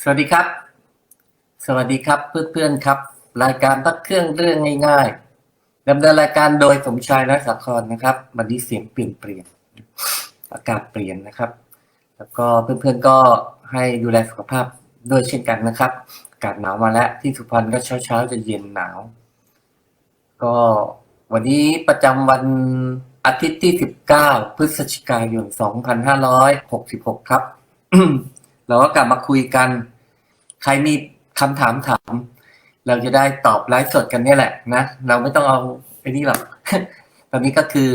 สวัสดีครับ สวัสดีครับเพื่อนๆครับ รายการพักเครื่องเรื่องง่ายๆดำเนินรายการโดยสมชายนักสาครนะครับ วันนี้เสียงเปลี่ยนเปลี่ยนอากาศเปลี่ยนนะครับ แล้วก็เพื่อนๆก็ให้ดูแลสุขภาพด้วยเช่นกันนะครับอากาศหนาวมาแล้วที่สุพรรณก็เช้าๆจะเย็นหนาว ก็วันนี้ประจำวันอาทิตย์ที่ 19 พฤศจิกายน 2566 ครับ เราก็กลับมาคุยกัน ใครมีคำถามถาม เราจะได้ตอบไลฟ์สดกันนี่แหละนะ เราไม่ต้องเอาไอ้นี่หรอก ตอนนี้ก็คือ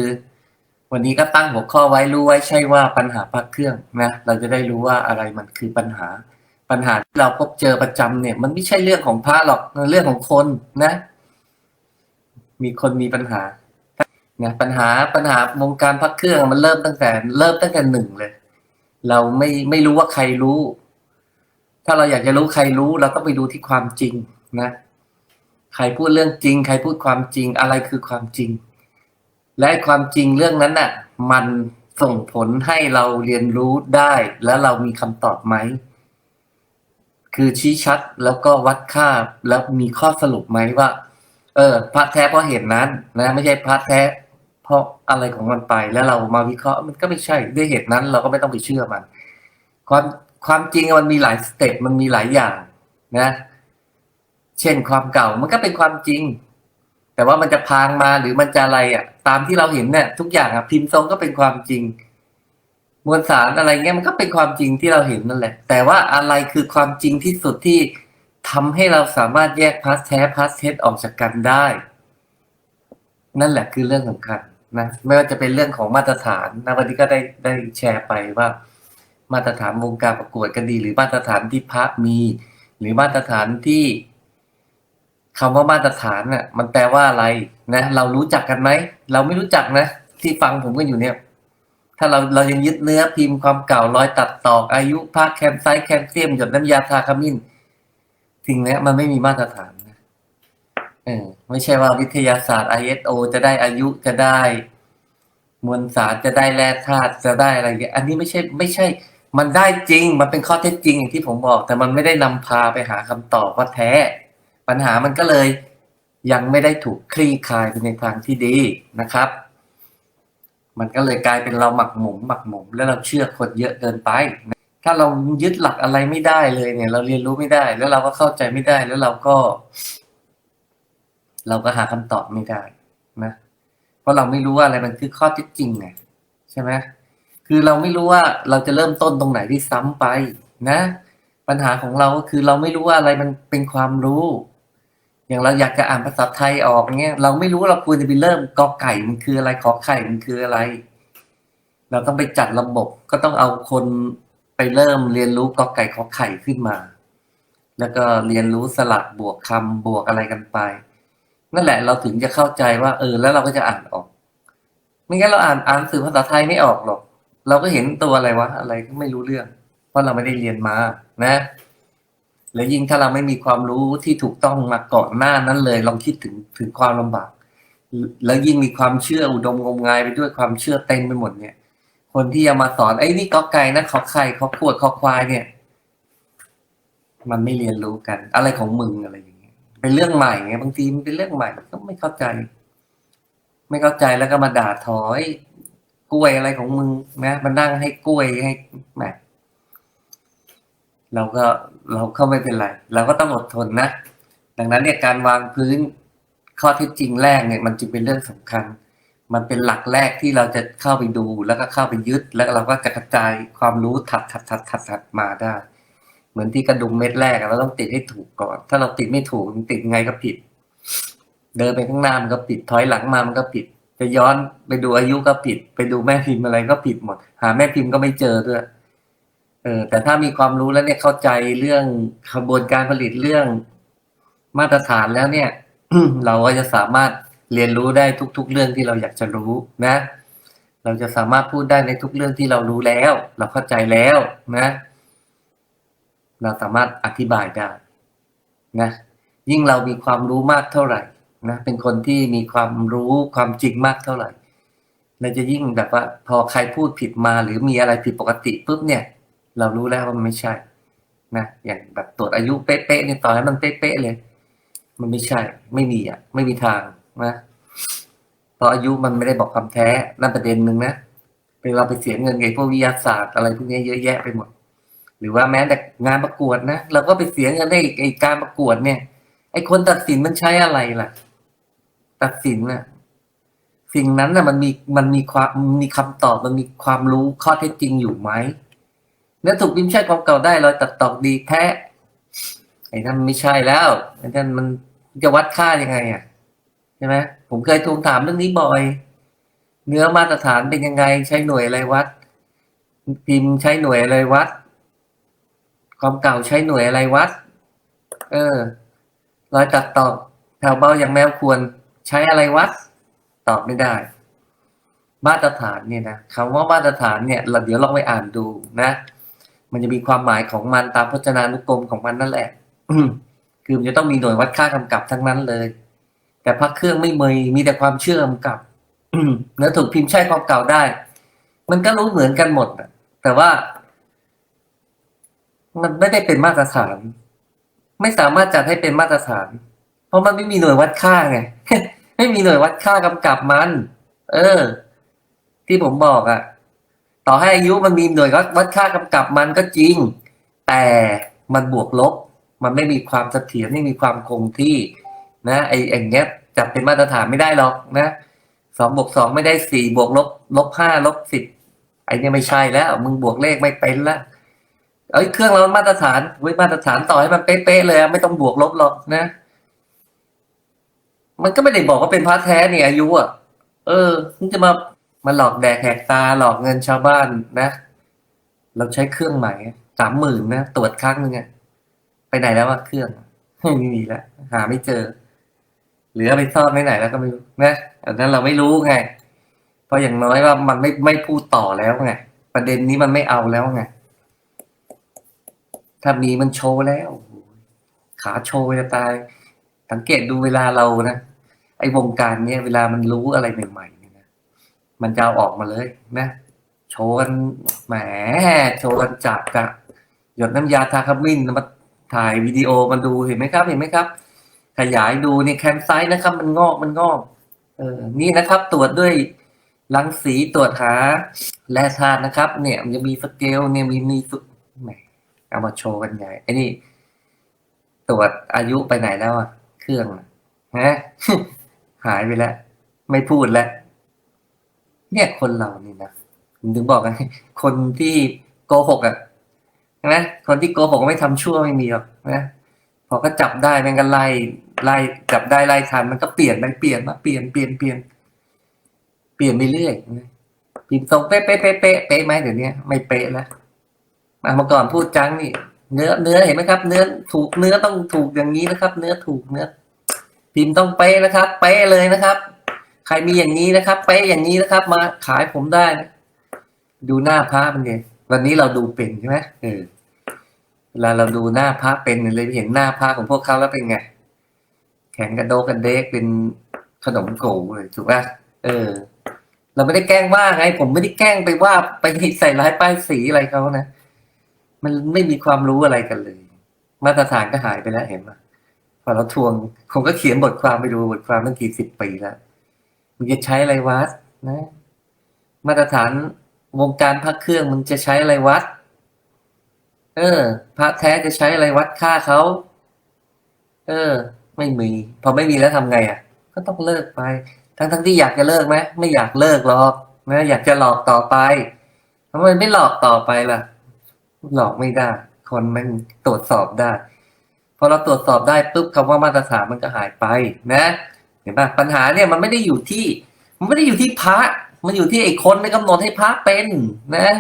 วันนี้ก็ตั้งหัวข้อไว้รู้ไว้ใช่ว่าปัญหาพักเครื่องนะ เราจะได้รู้ว่าอะไรมันคือปัญหา ปัญหาที่เราพบเจอประจำเนี่ย มันไม่ใช่เรื่องของพระหรอกมันเรื่องของคนนะ มีคนมีปัญหานะปัญหาปัญหาวงการพักเครื่องมันเริ่มตั้งแต่ เริ่มตั้งแต่หนึ่งเลย เราไม่ไม่รู้ว่าใครรู้ ถ้าเราอยากจะรู้ใครรู้ เราต้องไปดูที่ความจริงนะ ใครพูดเรื่องจริง ใครพูดความจริงอะไรคือความจริง และความจริงเรื่องนั้นน่ะ มันส่งผลให้เราเรียนรู้ได้แล้วเรามีคำตอบไหม คือชี้ชัดแล้วก็วัดค่าแล้วมีข้อสรุปไหมว่า เออ พระแท้เพราะเหตุนั้น นะ ไม่ใช่พระแท้ ราะอะไรของมันไป แล้วเรามาวิเคราะห์มันก็ไม่ใช่ด้วยเหตุนั้น เราก็ไม่ต้องไปเชื่อมัน ความความจริงมันมีหลายสเต็ปมันมีหลายอย่างนะ เช่นความเก่ามันก็เป็นความจริง แต่ว่ามันจะพางมาหรือมันจะอะไรอะ ตามที่เราเห็นเนี่ยทุกอย่างอะพิมพ์ทรงก็เป็นความจริง มวลสารอะไรเงี้ยมันก็เป็นความจริงที่เราเห็นนั่นแหละ แต่ว่าอะไรคือความจริงที่สุดที่ทำให้เราสามารถแยกพาสแท้พาสเท็จออกจากกันได้ นั่นแหละคือเรื่องสำคัญ นะไม่ว่าจะเป็นเรื่องของมาตรฐานนะวันนี้ก็ได้ได้แชร์ไปว่า มาตรฐานวงการประกวดก็ดี หรือมาตรฐานที่พระมี หรือมาตรฐานที่คำว่ามาตรฐานน่ะ มันแปลว่าอะไรนะเรารู้จักกันไหมเราไม่รู้จักนะที่ฟังผมกันอยู่เนี่ย ถ้าเราเรายังยึดเนื้อพิมพ์ความเก่ารอยตัดตอกอายุพระแคมไซแคลเซียมหยดน้ำยาทาขมิ้นสิ่งนี้มันไม่มีมาตรฐาน เออไม่ใช่ว่าวิทยาศาสตร์ ISO จะได้อายุจะได้มวลสารจะได้แร่ธาตุจะได้อะไรอย่างเงี้ยอันนี้ไม่ใช่ไม่ใช่ มันได้จริง มันเป็นข้อเท็จจริงอย่างที่ผมบอก แต่มันไม่ได้นำพาไปหาคำตอบว่าแท้ ปัญหามันก็เลย ยังไม่ได้ถูกคลี่คลายไปในทางที่ดีนะครับ มันก็เลยกลายเป็นเราหมักหมมหมักหมมแล้วเราเชื่อคนเยอะเกินไป ถ้าเรายึดหลักอะไรไม่ได้เลยเนี่ย เราเรียนรู้ไม่ได้ แล้วเราก็เข้าใจไม่ได้แล้วเราก็ เราก็หาคำตอบไม่ได้นะเพราะเราไม่รู้ว่าอะไรมันคือข้อเท็จจริงไงใช่ไหมคือเราไม่รู้ว่าเราจะเริ่มต้นตรงไหนที่ซ้ำไปนะ ปัญหาของเราก็คือเราไม่รู้ว่าอะไรมันเป็นความรู้ อย่างเราอยากจะอ่านภาษาไทยออกเงี้ยเราไม่รู้ว่าเราควรจะไปเริ่มกอไก่มันคืออะไรขอไข่มันคืออะไร เราต้องไปจัดระบบก็ต้องเอาคนไปเริ่มเรียนรู้กอไก่ขอไข่ขึ้นมา แล้วก็เรียนรู้สลับบวกคำบวกอะไรกันไป นั่นแหละเราถึงจะเข้าใจว่า เออ แล้วเราก็จะอ่านออก ไม่งั้นเราอ่านอ่านสื่อภาษาไทยไม่ออกหรอก เราก็เห็นตัวอะไรวะอะไรก็ไม่รู้เรื่อง เพราะเราไม่ได้เรียนมา นะและยิ่งถ้าเราไม่มีความรู้ที่ถูกต้องมาก่อนหน้านั้นเลย ลองคิดถึงถึงความลำบาก แล้วยิ่งมีความเชื่ออุดมงมงายไปด้วยความเชื่อเต็มไปหมดเนี่ย คนที่จะมาสอนไอ้นี่กอไก่นะขอไข่ขอขวดขอควายเนี่ย มันไม่เรียนรู้กัน อะไรของมึงอะไรอย่าง เป็นเรื่องใหม่ไงบางทีมันเป็นเรื่องใหม่ก็ไม่เข้าใจ ไม่เข้าใจแล้วก็มาด่าทอย กล้วยอะไรของมึงนะมันนั่งให้กล้วยให้แหมเราก็เราก็ไม่เป็นไร เราก็ต้องอดทนนะ ดังนั้นเนี่ยการวางพื้นข้อเท็จจริงแรกเนี่ย มันจึงเป็นเรื่องสำคัญ มันเป็นหลักแรกที่เราจะเข้าไปดู แล้วก็เข้าไปยึด แล้วเราก็จะกระจายความรู้ถัดถัดถัดถัดมาได้ เหมือนที่กระดุมเม็ดแรกเราต้องติดให้ถูกก่อน ถ้าเราติดไม่ถูกติดไงก็ผิด เดินไปข้างหน้ามันก็ผิดถอยหลังมามันก็ผิด จะย้อนไปดูอายุก็ผิด ไปดูแม่พิมพ์อะไรก็ผิดหมด หาแม่พิมพ์ก็ไม่เจอด้วยเออแต่ถ้ามีความรู้แล้วเนี่ยเข้าใจเรื่องขบวนการผลิตเรื่องมาตรฐานแล้วเนี่ยเราก็จะสามารถเรียนรู้ได้ทุก ๆ เรื่องที่เราอยากจะรู้นะ เราจะสามารถพูดได้ในทุกเรื่องที่เรารู้แล้ว เราเข้าใจแล้วนะ เราสามารถอธิบายได้นะยิ่งเรามีความรู้มากเท่าไหร่นะเป็นคนที่มีความรู้ความจริงมากเท่าไหร่เราจะยิ่งแบบว่า พอใครพูดผิดมาหรือมีอะไรผิดปกติปุ๊บเนี่ย เรารู้แล้วว่ามันไม่ใช่นะอย่างแบบตรวจอายุเป๊ะๆเนี่ยต่อให้มันเป๊ะๆเลย มันไม่ใช่ ไม่มีอะ ไม่มีทางนะเพราะอายุมันไม่ได้บอกคำแท้นั่นประเด็นหนึ่งนะเป็นเราไปเสียเงินไงพวกวิทยาศาสตร์อะไรพวกนี้เยอะแยะไปหมด หรือว่าแม้แต่งานประกวดนะเราก็ไปเสียเงินในไอการประกวดเนี่ย ไอคนตัดสินมันใช้อะไรล่ะ ตัดสินน่ะ สิ่งนั้นน่ะมันมีมันมีความมีคำตอบมันมีความรู้ข้อเท็จจริงอยู่ไหมเนื้อถูกพิมพ์ใช่ความเก่าได้รอยตัดตอกดีแท้ไอ้นั่นไม่ใช่แล้วไอ้นั่นมันจะวัดค่ายังไงอะใช่ไหมผมเคยทวงถามเรื่องนี้บ่อย เนื้อมาตรฐานเป็นยังไง ใช้หน่วยอะไรวัด พิมพ์ใช้หน่วยอะไรวัด ความเก่าใช้หน่วยอะไรวัด เออ รอยตัดต่อแถวเบาอย่างแมวควรใช้อะไรวัด ตอบไม่ได้ มาตรฐานเนี่ยนะคำว่ามาตรฐานเนี่ย เราเดี๋ยวลองไปอ่านดูนะ มันจะมีความหมายของมันตามพจนานุกรมของมันนั่นแหละคือมันจะต้องมีหน่วยวัดค่ากำกับทั้งนั้นเลย แต่พักเครื่องไม่มีมีแต่ความเชื่อกำกับเนื้อถูกพิมพ์ใช่ความเก่าได้ มันก็รู้เหมือนกันหมดแต่ว่า มันไม่ได้เป็นมาตรฐาน ไม่สามารถจัดให้เป็นมาตรฐาน เพราะมันไม่มีหน่วยวัดค่าไงไม่มีหน่วยวัดค่ากำกับมัน เออ ที่ผมบอกอะ่ะ ต่อให้อายุมันมีหน่วยวัดค่ากำกับมันก็จริง แต่มันบวกลบ มันไม่มีความเสถียรไม่มีความคงที่ นะไอ้อย่างเงี้ยจับเป็นมาตรฐานไม่ได้หรอกนะสองบวกสองไม่ได้สี่บวกลบลบห้าลบสิบไอ้เนี่ยไม่ใช่แล้ว มึงบวกเลขไม่เป็นละ เอ้ยเครื่องเรามาตรฐานเว้ยมาตรฐานต่อให้มันเป๊ะๆเลยอะไม่ต้องบวกลบหรอกนะ มันก็ไม่ได้บอกว่าเป็นพระแท้เนี่ยอายุอะ เออมึงจะมามาหลอกแดกแหกตาหลอกเงินชาวบ้านนะ เราใช้เครื่องใหม่สามหมื่นนะตรวจครั้งหนึ่งอะไปไหนแล้วว่าเครื่องไม่มีแล้วหาไม่เจอหรือไปซ่อนไว้ไหนแล้วก็ไม่รู้นะอันนั้นเราไม่รู้ไงเพราะอย่างน้อยว่ามันไม่ไม่พูดต่อแล้วไงประเด็นนี้มันไม่เอาแล้วไง ถ้ามีมันโชว์แล้ว ขาโชว์จะตาย สังเกตดูเวลาเรานะ ไอ้วงการเนี้ยเวลามันรู้อะไรใหม่ๆเนี่ยนะ มันจะเอาออกมาเลยนะ โชว์กันแหม โชว์กันจับกะหยดน้ำยาทาขมิ้นมาถ่ายวิดีโอมาดูเห็นไหมครับ เห็นไหมครับ ขยายดูนี่แคมไซต์นะครับ มันงอกมันงอก เออ นี่นะครับ ตรวจด้วยรังสีตรวจหาแร่ธาตุนะครับ เนี่ย มันจะมีสเกลเนี่ยมีมีสุดแหม เอามาโชว์กันใหญ่ไอ้นี่ ตรวจอายุไปไหนแล้วอะ เครื่องอะฮะหายไปแล้ว ไม่พูดแล้ว เนี่ยคนเรานี่นะผมถึงบอกไงคนที่โกหกอะใช่ไหมคนที่โกหกไม่ทำชั่วไม่มีหรอกนะพอก็จับได้มันก็ไล่ไล่จับได้ไล่ทันมันก็เปลี่ยนไปเปลี่ยนมาเปลี่ยนเปลี่ยนเปลี่ยนเปลี่ยนไปเรื่อยนะพิมพ์ทรงเป๊ะเป๊ะเป๊ะเป๊ะเป๊ะไหมเดี๋ยวนี้ไม่เป๊ะแล้ว เมื่อก่อนพูดจังนี่เนื้อเนื้อเห็นไหมครับ เนื้อถูกเนื้อต้องถูกอย่างนี้นะครับ เนื้อถูกเนื้อพิมพ์ต้องเป๊ะนะครับ เป๊ะเลยนะครับ ใครมีอย่างนี้นะครับ เป๊ะอย่างนี้นะครับ มาขายผมได้นะดูหน้าพระมันเนี่ยวันนี้เราดูเป็นใช่ไหมเออเวลาเราดูหน้าพระเป็นเลยเห็นหน้าพระของพวกเขาแล้วเป็นไง แข็งกระโดกกันเดกเป็นขนมโกเลยถูกป่ะเออ เราไม่ได้แกล้งว่าไง ผมไม่ได้แกล้งไปว่าไปใส่ร้ายป้ายสีอะไรเขานะ มันไม่มีความรู้อะไรกันเลย มาตรฐานก็หายไปแล้วเห็นไหมพอเราทวงผมก็เขียนบทความไปดูบทความตั้งกี่สิบปีแล้วมันจะใช้อะไรวัดนะ มาตรฐานวงการพระเครื่องมันจะใช้อะไรวัด เออพระแท้จะใช้อะไรวัดค่าเขาเออ ไม่มี พอไม่มีแล้วทำไงอะ ก็ต้องเลิกไป ทั้งทั้งที่อยากจะเลิกไหมไม่อยากเลิกหรอกนะอยากจะหลอกต่อไปทำไมไม่หลอกต่อไปล่ะ หลอกไม่ได้ คนมันตรวจสอบได้ พอเราตรวจสอบได้ปุ๊บคำว่ามาตรฐานมันก็หายไปนะ เห็นปะปัญหาเนี่ยมันไม่ได้อยู่ที่ มันไม่ได้อยู่ที่พระ มันอยู่ที่ไอ้คนไปกำหนดให้พระเป็นนะ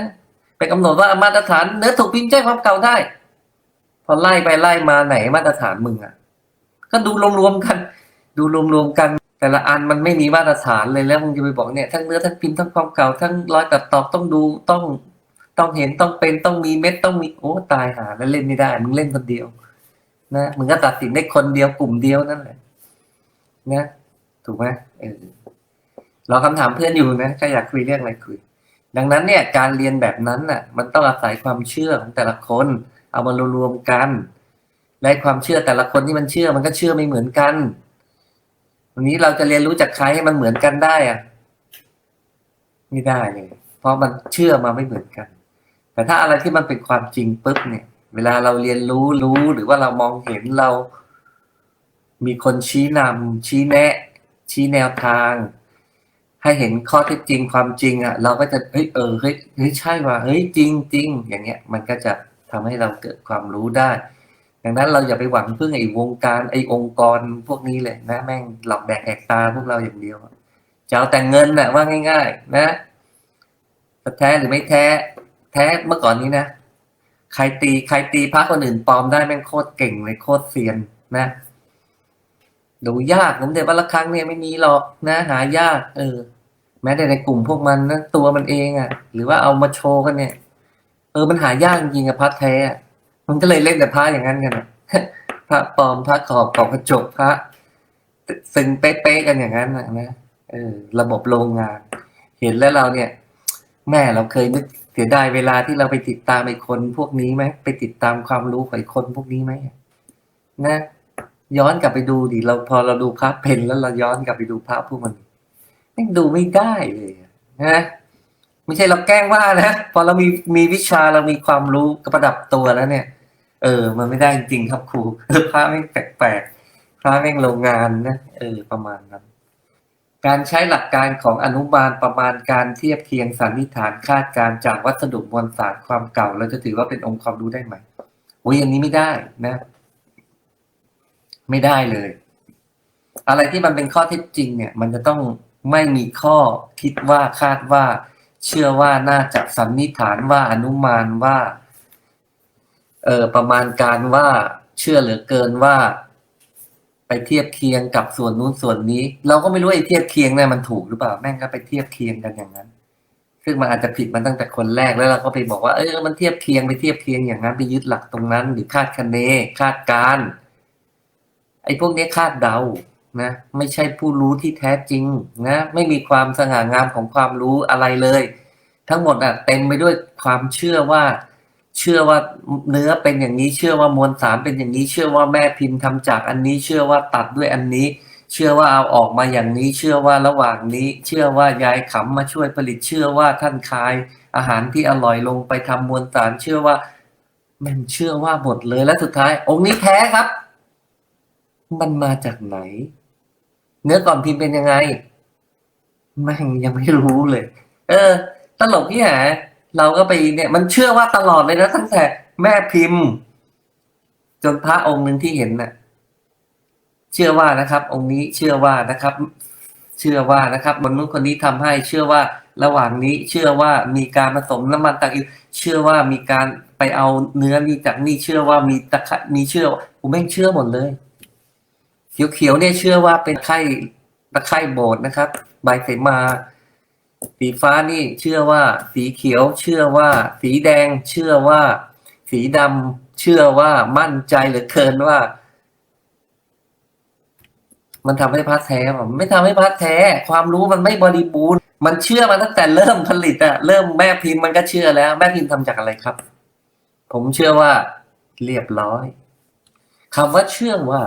ไปกำหนดว่ามาตรฐานเนื้อถูกพิมพ์แจ้งความเก่าได้ พอไล่ไปไล่มาไหนมาตรฐานมึงอะ ก็ดูรวมๆกัน ดูรวมๆกันแต่ละอันมันไม่มีมาตรฐานเลยแล้วมึงจะไปบอกเนี่ยทั้งเนื้อทั้งพิมพ์ทั้งความเก่าทั้งรอยตัดตอกต้องดูต้อง ต้องเห็นต้องเป็นต้องมีเม็ดต้องมีโอ้ตายหาแล้วเล่นไม่ได้มึงเล่นคนเดียว นะมึงก็ตัดสินได้คนเดียวกลุ่มเดียวนั่นแหละนะถูกไหมเออรอคำถามเพื่อนอยู่นะถ้าอยากคุยเรื่องอะไรคุย ดังนั้นเนี่ย การเรียนแบบนั้นน่ะ มันต้องอาศัยความเชื่อของแต่ละคน เอามารวมกันและความเชื่อแต่ละคนที่มันเชื่อมันก็เชื่อไม่เหมือนกันวันนี้เราจะเรียนรู้จากใครให้มันเหมือนกันได้อะไม่ได้เลยเพราะมันเชื่อมาไม่เหมือนกัน แต่ถ้าอะไรที่มันเป็นความจริงปุ๊บเนี่ย เวลาเราเรียนรู้รู้หรือว่าเรามองเห็นเรา มีคนชี้นำชี้แนะ ชี้แนวทาง ให้เห็นข้อเท็จจริงความจริงอะ เราก็จะเฮ้ยเออเฮ้ยเฮ้ยใช่ว่ะเฮ้ยจริงจริงอย่างเงี้ย มันก็จะทำให้เราเกิดความรู้ได้ ดังนั้นเราอย่าไปหวังพึ่งไอ้วงการไอ้องค์กรพวกนี้เลยนะแม่งหลอกแดกแหกตาพวกเราอย่างเดียวจะเอาแต่เงินน่ะว่าง่าย ๆ นะแท้หรือไม่แท้ แท้เมื่อก่อนนี้นะใครตีใครตีพระคนอื่นปลอมได้แม่งโคตรเก่งเลยโคตรเซียนนะดูยากผมเดี๋ยววันละครั้งเนี่ยไม่มีหรอกนะ หายาก เออ แม้แต่ในกลุ่มพวกมันนะตัวมันเองอะ่ะ หรือว่าเอามาโชว์กันเนี่ย เออมันหายากจริงอะพระแท้อะมันก็เลยเล่นแต่พระอย่างนั้นกันพระปลอมพระขอบกรอบกระจกพระซึ่งเป๊ะๆกันอย่างนั้นนะเออ ระบบโรงงาน เห็นแล้วเราเนี่ย แม่เราเคยนึก เสียดายเวลาที่เราไปติดตามไอ้คนพวกนี้ไหมไปติดตามความรู้ของไอ้คนพวกนี้ไหมนะ ย้อนกลับไปดูดิเราพอเราดูพระเพนแล้วเราย้อนกลับไปดูพระพวกมันแม่ดูไม่ได้เลยนะไม่ใช่เราแกล้งว่านะพอเรามีมีวิชาเรามีความรู้กระประดับตัวแล้วเนี่ย เออ มันไม่ได้จริงครับครูพระแม่งแปลกๆพระแม่งโรงงานนะเออประมาณนั้น การใช้หลักการของอนุบาลประมาณการเทียบเคียงสันนิษฐานคาดการจากวัสดุมวลสารความเก่า เราจะถือว่าเป็นองค์ความรู้ได้ไหมโอ้ยอย่างนี้ไม่ได้นะ ไม่ได้เลย อะไรที่มันเป็นข้อเท็จจริง เนี่ย มันจะต้องไม่มีข้อคิดว่าคาดว่า เชื่อว่าน่าจะสันนิษฐานว่าอนุมานว่า เออประมาณการว่าเชื่อเหลือเกินว่า ไปเทียบเคียงกับส่วนนู้นส่วนนี้ เราก็ไม่รู้ไอ้เทียบเคียงเนี่ยมันถูกหรือเปล่าแม่งก็ไปเทียบเคียงกันอย่างนั้น ซึ่งมันอาจจะผิดมันตั้งแต่คนแรกแล้วเราก็ไปบอกว่าเออมันเทียบเคียงไปเทียบเคียงอย่างนั้นไปยึดหลักตรงนั้น หรือคาดคะเน คาดการไอ้พวกนี้คาดเดานะ ไม่ใช่ผู้รู้ที่แท้จริงนะ ไม่มีความสง่างามของความรู้อะไรเลย ทั้งหมดอะเต็มไปด้วยความเชื่อว่า เชื่อว่าเนื้อเป็นอย่างนี้ เชื่อว่ามวลสารเป็นอย่างนี้ เชื่อว่าแม่พิมพ์ทำจากอันนี้ เชื่อว่าตัดด้วยอันนี้ เชื่อว่าเอาออกมาอย่างนี้ เชื่อว่าระหว่างนี้ เชื่อว่ายายขำมาช่วยผลิต เชื่อว่าท่านคาย อาหารที่อร่อยลงไปทำมวลสารเชื่อว่ามันเชื่อว่าหมดเลยและสุดท้าย องค์นี้แท้ครับ มันมาจากไหน เนื้อก่อนพิมพ์เป็นยังไงแม่งยังไม่รู้เลย เออ ตลกที่หา เราก็ไปเนี่ย มันเชื่อว่าตลอดเลยนะตั้งแต่แม่พิมพ์ จนพระองค์หนึ่งที่เห็นน่ะ เชื่อว่านะครับ องค์นี้เชื่อว่านะครับ เชื่อว่านะครับมนุษย์คนนี้ทำให้เชื่อว่าระหว่างนี้เชื่อว่ามีการผสมน้ำมันตะกิวเชื่อว่ามีการไปเอาเนื้อนี่จากนี่เชื่อว่ามีตะไคมีเชื่อผมแม่งเชื่อหมดเลยเขียวๆเนี่ยเชื่อว่าเป็นไข้ตะไคร่โบสถ์นะครับ ใบเสมา สีฟ้านี่เชื่อว่า สีเขียวเชื่อว่า สีแดงเชื่อว่า สีดำเชื่อว่ามั่นใจเหลือเกินว่า มันทำให้พระแท้ผมไม่ทำให้พระแท้ ความรู้มันไม่บริบูรณ์ มันเชื่อมาตั้งแต่เริ่มผลิตอะเริ่มแม่พิมพ์มันก็เชื่อแล้ว แม่พิมพ์ทำจากอะไรครับ ผมเชื่อว่า เรียบร้อยคำว่าเชื่อว่า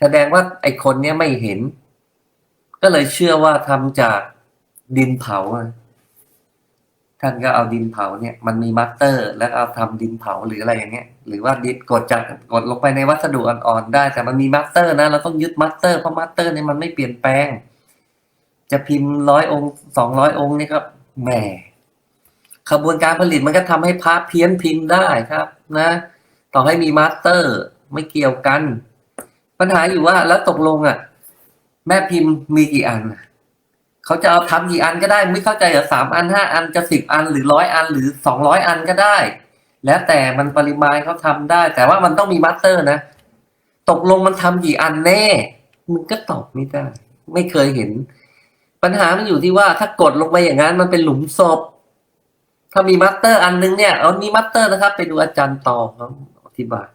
แสดงว่าไอคนเนี้ยไม่เห็น ก็เลยเชื่อว่าทำจาก ดินเผาท่านก็เอาดินเผาเนี่ยมันมีมัตเตอร์ แล้วเอาทำดินเผาหรืออะไรอย่างเงี้ย หรือว่าดินกดจากกดลงไปในวัสดุอ่อนๆได้ แต่มันมีมัตเตอร์นะเราต้องยึดมัตเตอร์เพราะมัตเตอร์เนี่ยมันไม่เปลี่ยนแปลง จะพิมพ์ร้อยองค์สองร้อยองค์นี่ครับแหมขบวนการผลิตมันก็ทำให้พระเพี้ยนพิมพ์ได้ครับ นะ ต่อให้มีมัตเตอร์ไม่เกี่ยวกัน ปัญหาอยู่ว่าแล้วตกลงอะ แม่พิมพ์มีกี่อันอะ เขาจะเอาทำกี่อันก็ได้ไม่เข้าใจเหรอสามอันห้าอันจะสิบอันหรือร้อยอันหรือสองร้อยอันก็ได้ แล้วแต่มันปริมาณเขาทำได้ แต่ว่ามันต้องมีมาสเตอร์นะ ตกลงมันทำกี่อันแน่มึงก็ตอบไม่ได้ ไม่เคยเห็น ปัญหามันอยู่ที่ว่าถ้ากดลงไปอย่างนั้นมันเป็นหลุมศพถ้ามีมาสเตอร์อันนึงเนี่ยเอานี่มาสเตอร์นะครับ ไปดูอาจารย์ต่อครับอธิบาย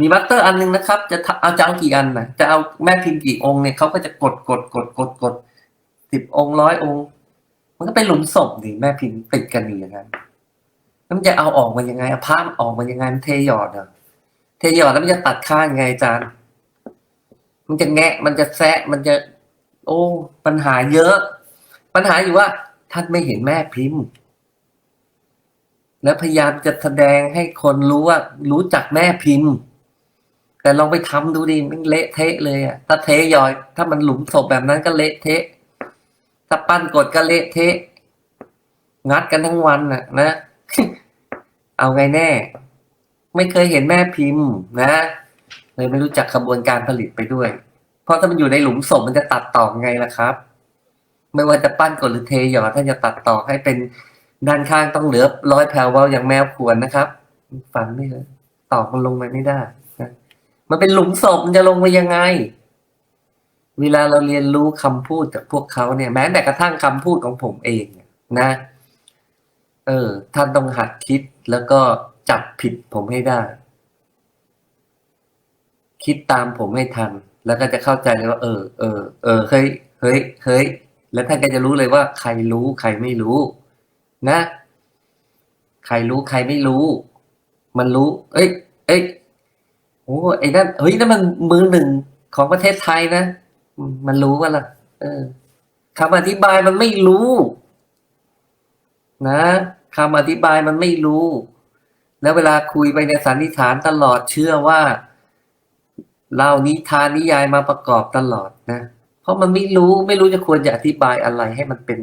มีมัตเตอร์อันหนึงนะครับ จะเอาจะเอากี่อันนะจะเอาแม่พิมพ์กี่องค์เนี่ยเขาก็จะกดกดกดกดกด สิบองค์ร้อยองค์มันก็เป็นหลุมศพดิแม่พิมพ์ติดกันอยู่อย่างนั้นแล้วมันจะเอาออกมายังไงเอาผ้ามันออกมายังไงมันเทหยอดเหรอเทหยอดแล้วมันจะตัดข้างยังไงอาจารย์ มันจะแงะ มันจะแซะมันจะ โอ้ ปัญหาเยอะ ปัญหาอยู่ว่า ท่านไม่เห็นแม่พิมพ์ แล้วพยายามจะแสดงให้คนรู้ว่า รู้จักแม่พิมพ์ แต่ลองไปทำดูดิมันเละเทะเลยอะถ้าเทยอย ถ้ามันหลุมศพแบบนั้นก็เละเทะ ถ้าปั้นกดก็เละเทะ งัดกันทั้งวันน่ะ นะ เอาไงแน่ ไม่เคยเห็นแม่พิมพ์ นะเลยไม่รู้จักขบวนการผลิตไปด้วย เพราะถ้ามันอยู่ในหลุมศพมันจะตัดต่อไงล่ะครับ ไม่ว่าจะปั้นกดหรือเทหยอดถ้าจะตัดต่อให้เป็นด้านข้างต้องเหลือร้อยแผ่วเบาอย่างแมวขวนนะครับฝันไม่เลยตอกมันลงไปไม่ได้นะมันเป็นหลุมศพมันจะลงไปยังไง เวลาเราเรียนรู้คำพูดจากพวกเขาเนี่ย แม้แต่กระทั่งคำพูดของผมเองเนี่ยนะ เออ ท่านต้องหัดคิดแล้วก็จับผิดผมให้ได้ คิดตามผมให้ทัน แล้วก็จะเข้าใจเลยว่า เออ เออ เออ เฮ้ย เฮ้ย เฮ้ย แล้วท่านก็จะรู้เลยว่า ใครรู้ใครไม่รู้ นะ ใครรู้ใครไม่รู้ มันรู้ เอ้ย เอ้ยโอ้ไอ้นั่นเฮ้ยนั่นมันมือหนึ่งของประเทศไทยนะ มันรู้ว่าล่ะ เออคำอธิบายมันไม่รู้ นะคำอธิบายมันไม่รู้ แล้วเวลาคุยไปในสันนิษฐานตลอดเชื่อว่าเล่านิทานนิยายมาประกอบตลอดนะ เพราะมันไม่รู้ไม่รู้จะควรจะอธิบายอะไรให้มันเป็น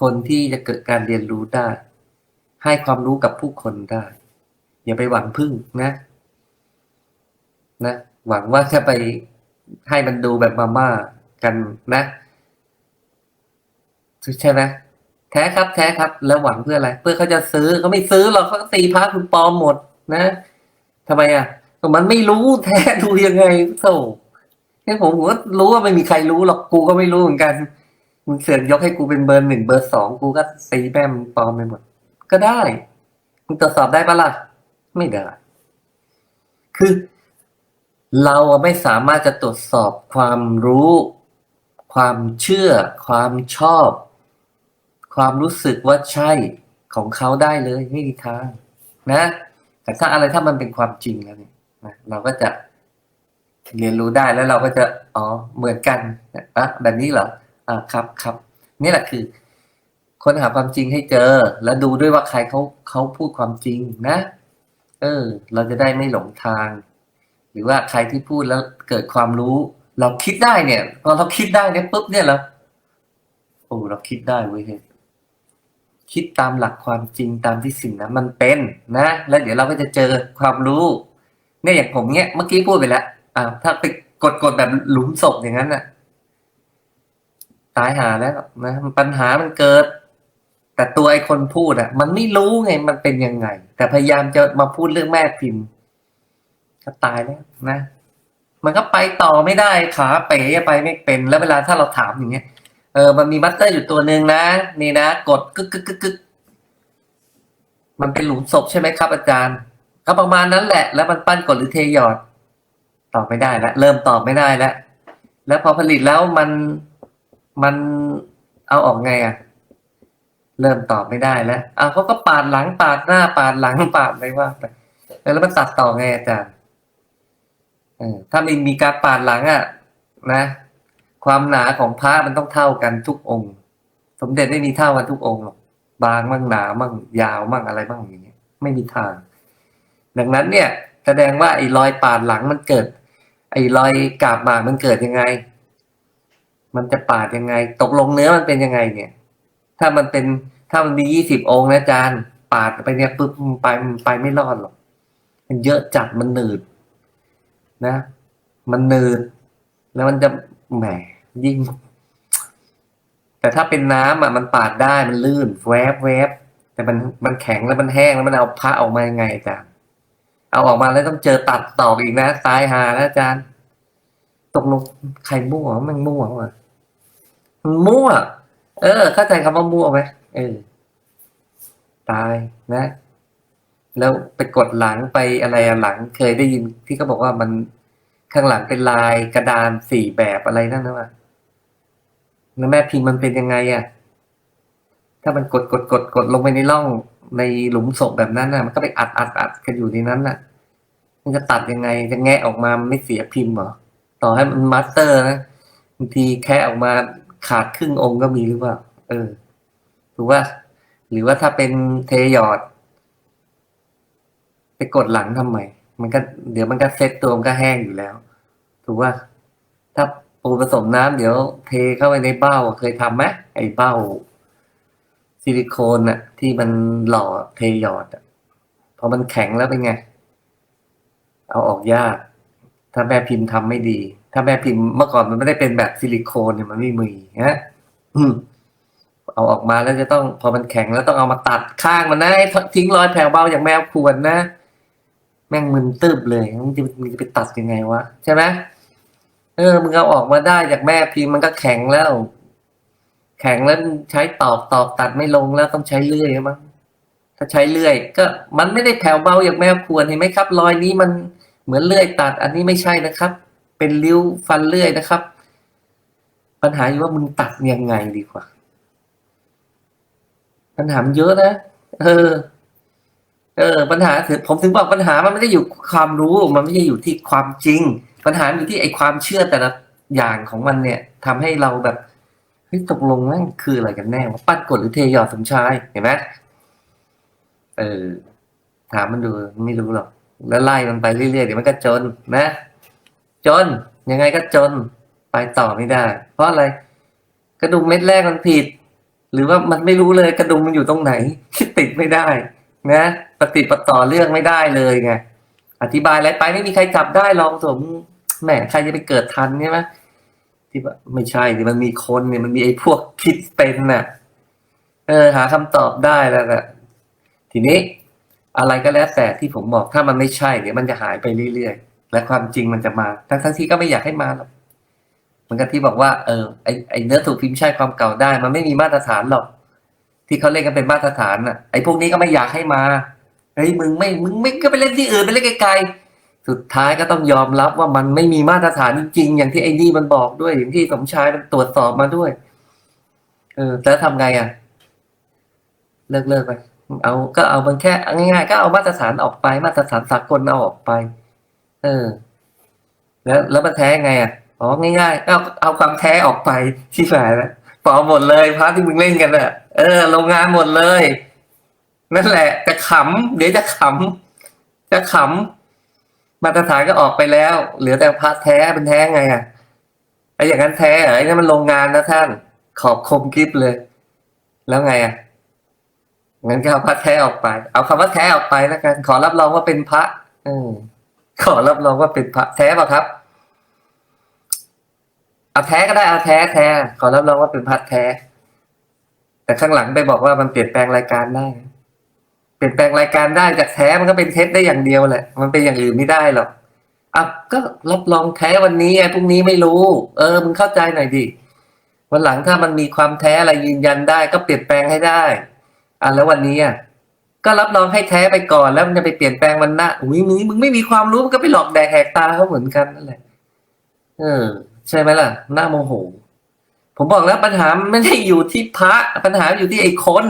คนที่จะเกิดการเรียนรู้ได้ ให้ความรู้กับผู้คนได้ อย่าไปหวังพึ่งนะ นะ หวังว่าจะไป ให้มันดูแบบมาม่ากันนะใช่ไหมแท้ครับแท้ครับ แล้วหวังเพื่ออะไร เพื่อเขาจะซื้อเขาไม่ซื้อหรอกเขาตีพระคุณปอมหมดนะทำไมอะมันไม่รู้แท้ดูยังไงโธ่ให้ผมผมก็รู้ว่าไม่มีใครรู้หรอกกูก็ไม่รู้เหมือนกันมึงเสือกยกให้กูเป็นเบอร์หนึ่งเบอร์สองกูก็ตีแม่มปลอมไปหมด ก็ได้มึงตรวจสอบได้ปะล่ะไม่ได้ คือ เราไม่สามารถจะตรวจสอบความรู้ ความเชื่อ ความชอบ ความรู้สึกว่าใช่ของเขาได้เลยไม่มีทางนะ แต่ถ้าอะไรถ้ามันเป็นความจริงแล้วเนี่ยนะเราก็จะเรียนรู้ได้แล้วเราก็จะอ๋อเหมือนกันอะแบบนี้เหรออ่าครับครับนี่แหละคือค้นหาความจริงให้เจอ แล้วดูด้วยว่าใครเขาเขาพูดความจริงนะ เออ เราจะได้ไม่หลงทาง หรือว่าใครที่พูดแล้วเกิดความรู้ เราคิดได้เนี่ยพอเราคิดได้เนี่ยปุ๊บเนี่ยเราโอ้เราคิดได้เว้ยคิดตามหลักความจริงตามที่สิ่งนั้นมันเป็นนะ แล้วเดี๋ยวเราก็จะเจอความรู้เนี่ยอย่างผมเนี่ยเมื่อกี้พูดไปแล้วอ่าถ้าไปกดกดแบบหลุมศพอย่างนั้นน่ะ ตายหาแล้วนะปัญหามันเกิด แต่ตัวไอ้คนพูดอะ มันไม่รู้ไงมันเป็นยังไง แต่พยายามจะมาพูดเรื่องแม่พิมพ์ ก็ตายแล้วนะ มันก็ไปต่อไม่ได้ขาเป๋ไปไม่เป็น แล้วเวลาถ้าเราถามอย่างเงี้ยเออมันมีมัตเตอร์อยู่ตัวหนึ่งนะนี่นะกดกึกกึกกึกกึกมันเป็นหลุมศพใช่ไหมครับ อาจารย์ก็ประมาณนั้นแหละ แล้วมันปั้นกดหรือเทหยอดตอบไม่ได้แล้วเริ่มตอบไม่ได้แล้วแล้วพอผลิตแล้วมันมันเอาออกไงอะ เริ่มตอบไม่ได้แล้วอ้าวเขาก็ปาดหลังปาดหน้าปาดหลังปาดอะไรว่าไปแล้วมันตัดต่อไงอาจารย์ ถ้าไม่มีการปาดหลังอะนะ ความหนาของพระมันต้องเท่ากันทุกองค์ สมเด็จไม่มีเท่ากันทุกองค์หรอกบางมั่งหนามั่งยาวมั่งอะไรบ้างอย่างเงี้ยไม่มีทาง ดังนั้นเนี่ย แสดงว่าไอ้รอยปาดหลังมันเกิด ไอ้รอยกาบหมากมันเกิดยังไง มันจะปาดยังไง ตกลงเนื้อมันเป็นยังไง เนี่ย ถ้ามันเป็นถ้ามันมียี่สิบองค์นะอาจารย์ ปาดไปเนี่ยปุ๊บไปไปไม่รอดหรอกมันเยอะจัดมันหนืด นะ มันหนืดแล้วมันจะแหมยิ่ง แต่ถ้าเป็นน้ำอะมันปาดได้มันลื่นแวบแวบแต่มันมันแข็งแล้วมันแห้งแล้วมันเอาพระออกมายังไงอาจารย์เอาออกมาแล้วต้องเจอตัดต่ออีกนะตายหาแล้วอาจารย์ ตกลงใครมั่วมันมั่ววะมันมั่ว เออ เข้าใจคำว่ามั่วไหมเออ ตายนะ แล้วไปกดหลังไปอะไรอะหลังเคยได้ยินที่เขาบอกว่ามันข้างหลังเป็นลายกระดานสี่แบบอะไรนั่นนะวะแล้วแม่พิมพ์มันเป็นยังไงอะถ้ามันกดกดกดกดลงไปในร่องในหลุมศพแบบนั้นน่ะ มันก็ไปอัดอัดอัดกันอยู่ในนั้นน่ะ มันจะตัดยังไงจะแงะออกมาไม่เสียพิมพ์หรอต่อให้มันมาสเตอร์นะบางทีแค่ออกมาขาดครึ่งองค์ก็มีหรือเปล่าเออ ถูกว่า หรือว่าถ้าเป็นเทยอด ไปกดหลังทำไม มันก็เดี๋ยวมันก็เซ็ตตัวมันก็แห้งอยู่แล้ว ถูกว่า ถ้าปูผสมน้ำเดี๋ยวเทเข้าไปในเบ้าเคยทำไหมไอ้เบ้า ซิลิโคนอะที่มันหล่อเทหยอดอะพอมันแข็งแล้วเป็นไง เอาออกยาก ถ้าแม่พิมพ์ทำไม่ดี ถ้าแม่พิมพ์เมื่อก่อนมันไม่ได้เป็นแบบซิลิโคนเนี่ยมันไม่มีฮะเอาออกมาแล้วจะต้องพอมันแข็งแล้วต้องเอามาตัดข้างมันนะทิ้งรอยแผ่วเบาอย่างแมวควรนะ แม่งมึนตึบเลยมึงจะมึงจะไปตัดยังไงวะใช่ไหมเออมึงเอาออกมาได้จากแม่พิมพ์มันก็แข็งแล้ว แข็งแล้วใช้ตอกตอกตัดไม่ลงแล้วต้องใช้เลื่อยมั้งถ้าใช้เลื่อย ก็มันไม่ได้แผ่วเบาอย่างแมวควรเห็นไหมครับ รอยนี้มันเหมือนเลื่อยตัด อันนี้ไม่ใช่นะครับ เป็นริ้วฟันเลื่อยนะครับ ปัญหาอยู่ว่ามึงตัดยังไงดีกว่าปัญหามันเยอะนะเออ เออปัญหาคือผมถึงบอกปัญหามันไม่ได้อยู่ความรู้มันไม่ได้อยู่ที่ความจริง ปัญหาอยู่ที่ไอ้ความเชื่อแต่ละอย่างของมันเนี่ยทำให้เราแบบเฮ้ยตกลงแม่งคืออะไรกันแน่ว่าปั้นกดหรือเทหยอดสมชายเห็นไหมเออถามมันดูไม่รู้หรอกแล้วไล่มันไปเรื่อยๆเดี๋ยวมันก็จนนะ จนยังไงก็จนไปต่อไม่ได้ เพราะอะไร กระดุมเม็ดแรกมันผิด หรือว่ามันไม่รู้เลยกระดุมมันอยู่ตรงไหนติดไม่ได้ นะปฏิปต่อเรื่องไม่ได้เลยไงอธิบายอะไรไปไม่มีใครจับได้ลองสมแหมใครจะไปเกิดทันใช่ไหมที่ว่าไม่ใช่ดิมันมีคนเนี่ยมันมีไอ้พวกคิดเป็นน่ะ เออ หาคำตอบได้แล้วน่ะทีนี้อะไรก็แล้วแต่ที่ผมบอกถ้ามันไม่ใช่เดี๋ยวมันจะหายไปเรื่อยๆ และความจริงมันจะมา ทั้งทั้งที่ก็ไม่อยากให้มาหรอกเหมือนกับที่บอกว่าเออไอไอเนื้อถูกพิมพ์ใช่ความเก่าได้ มันไม่มีมาตรฐานหรอก ที่เขาเล่นกันเป็นมาตรฐานน่ะไอ้พวกนี้ก็ไม่อยากให้มาเฮ้ยมึงไม่มึงไม่ก็ไปเล่นที่อื่นไปเล่นไกลๆสุดท้ายก็ต้องยอมรับว่ามันไม่มีมาตรฐานจริงๆอย่างที่ไอ้นี่มันบอกด้วยอย่างที่สมชายมันตรวจสอบมาด้วย เออแล้วทำไงอะ เลิกเลิกไปเอาก็เอามันแค่ง่ายๆก็เอามาตรฐานออกไป มาตรฐานสากลเอาออกไป เออ แล้วแล้วมันแท้ไงอะอ๋อง่ายๆเอาเอาความแท้ออกไปที่ไหนแล้วปอหมดเลยพาร์ทที่มึงเล่นกันอะ เออ โรงงานหมดเลย นั่นแหละจะขำเดี๋ยวจะขำจะขำมาตรฐานก็ออกไปแล้ว เหลือแต่พาร์ทแท้เป็นแท้ไงอะไอ้อย่างนั้นแท้ไอ้นั่นมันโรงงานนะท่าน ขอบคมกริบเลย แล้วไงอะงั้นก็เอาพระแท้ออกไป เอาคำว่าแท้ออกไปแล้วกัน ขอรับรองว่าเป็นพระเออขอรับรองว่าเป็นพระแท้ป่ะครับ เอาแท้ก็ได้เอาแท้แท้ ขอรับรองว่าเป็นพระแท้ แต่ข้างหลังไปบอกว่ามันเปลี่ยนแปลงรายการได้ เปลี่ยนแปลงรายการได้จากแท้มันก็เป็นเท็จได้อย่างเดียวแหละ มันเป็นอย่างอื่นไม่ได้หรอกอะก็รับรองแท้วันนี้ไอ้พรุ่งนี้ไม่รู้ เออมึงเข้าใจหน่อยดิวันหลังถ้ามันมีความแท้อะไรยืนยันได้ ก็เปลี่ยนแปลงให้ได้อะแล้ววันนี้อะก็รับรองให้แท้ไปก่อนแล้วมันจะไปเปลี่ยนแปลงมันหน้าอุ้ยมึงมึงไม่มีความรู้มันก็ไปหลอกแดกแหกตาเขาเหมือนกันนั่นแหละเออ ใช่ไหมล่ะหน้าโมโห ผมบอกแล้วปัญหาไม่ได้อยู่ที่พระปัญหาอยู่ที่ไอ้คน